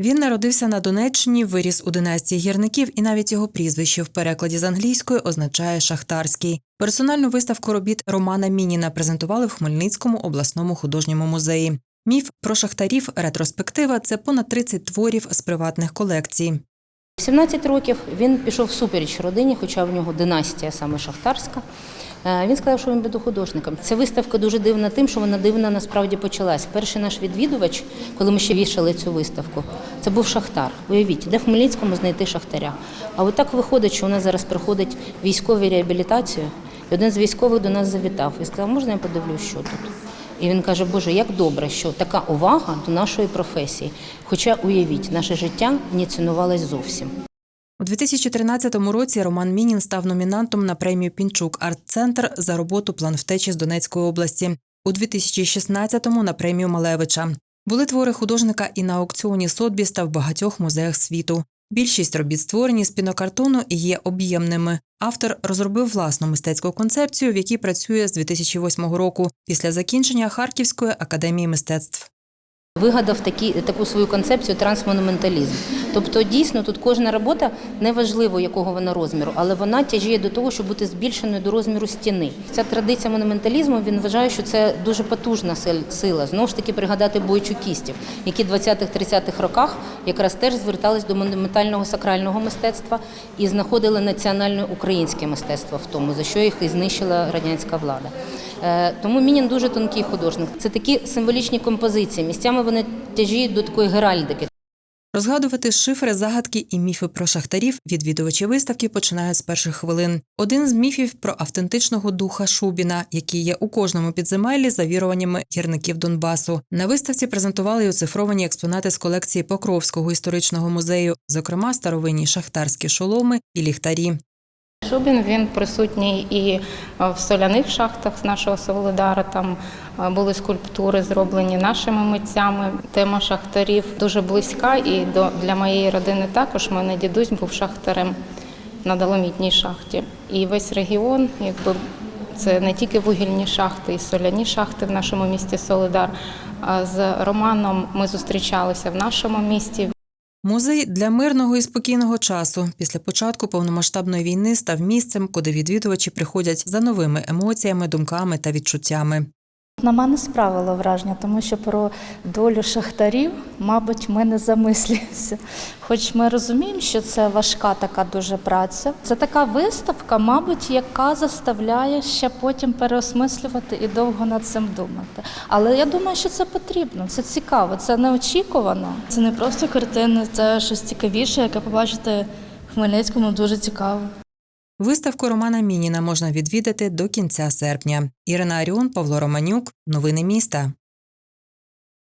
Він народився на Донеччині, виріс у династії гірників, і навіть його прізвище в перекладі з англійської означає шахтарський. Персональну виставку робіт Романа Мініна презентували в Хмельницькому обласному художньому музеї. Міф про шахтарів ретроспектива це понад 30 творів з приватних колекцій. В 17 років він пішов всупереч родині, хоча в нього династія саме шахтарська. Е, Він сказав, що він буде художником. Ця виставка дуже дивна тим, що вона дивна насправді почалась. Перший наш відвідувач, коли ми ще вішали цю виставку, це був шахтар. Уявіть, де в Хмельницькому знайти шахтаря. А от так виходить, що у нас зараз проходить військові реабілітацію. І один з військових до нас завітав і сказав, можна я подивлюсь, що тут. І він каже, Боже, як добре, що така увага до нашої професії. Хоча уявіть, наше життя не цінувалось зовсім. У 2013 році Роман Мінін став номінантом на премію Пінчук Арт-центр за роботу План втечі з Донецької області. У 2016-му на премію Малевича. Були твори художника і на аукціоні Сотбіс та в багатьох музеях світу. Більшість робіт створені з пінокартону і є об'ємними. Автор розробив власну мистецьку концепцію, в якій працює з 2008 року після закінчення Харківської академії мистецтв. Вигадав такі, таку свою концепцію трансмонументалізм. Тобто, дійсно, тут кожна робота неважливо, якого вона розміру, але вона тяжіє до того, щоб бути збільшеною до розміру стіни. Ця традиція монументалізму він вважає, що це дуже потужна сил- сила. Знову ж таки, пригадати бойчукістів, які в 20-30-х роках якраз теж звертались до монументального сакрального мистецтва і знаходили національне українське мистецтво в тому, за що їх і знищила радянська влада. Е, Тому Мінін дуже тонкий художник. Це такі символічні композиції. Місцями вони тяжіють до такої геральдики. Розгадувати шифри, загадки і міфи про шахтарів відвідувачі виставки починають з перших хвилин. Один з міфів про автентичного духа Шубіна, який є у кожному підземеллі за віруваннями гірників Донбасу. На виставці презентували й оцифровані експонати з колекції Покровського історичного музею, зокрема старовинні шахтарські шоломи і ліхтарі. Шубін він присутній і е, в соляних шахтах з нашого Солидара. Там е, були скульптури, зроблені нашими митцями. Тема шахтарів дуже близька, і до для моєї родини також. Мене дідусь був шахтарем на доломітній шахті. І весь регіон, якби це не тільки вугільні шахти і соляні шахти в нашому місті Солидар. З Романом ми зустрічалися в нашому місті. Музей для мирного і спокійного часу після початку повномасштабної війни став місцем, куди відвідувачі приходять за новими емоціями, думками та відчуттями. На мене справило враження, тому що про долю шахтарів, мабуть, ми не замислюємося. Хоч ми розуміємо, що це важка така дуже праця. Це така виставка, мабуть, яка заставляє ще потім переосмислювати і довго над цим думати. Але я думаю, що це потрібно, це цікаво, це неочікувано. Це не просто картини, це щось цікавіше, яке побачити в Хмельницькому дуже цікаво. Виставку Романа Мініна можна відвідати до кінця серпня. Ірина Аріон, Павло Романюк. Новини міста.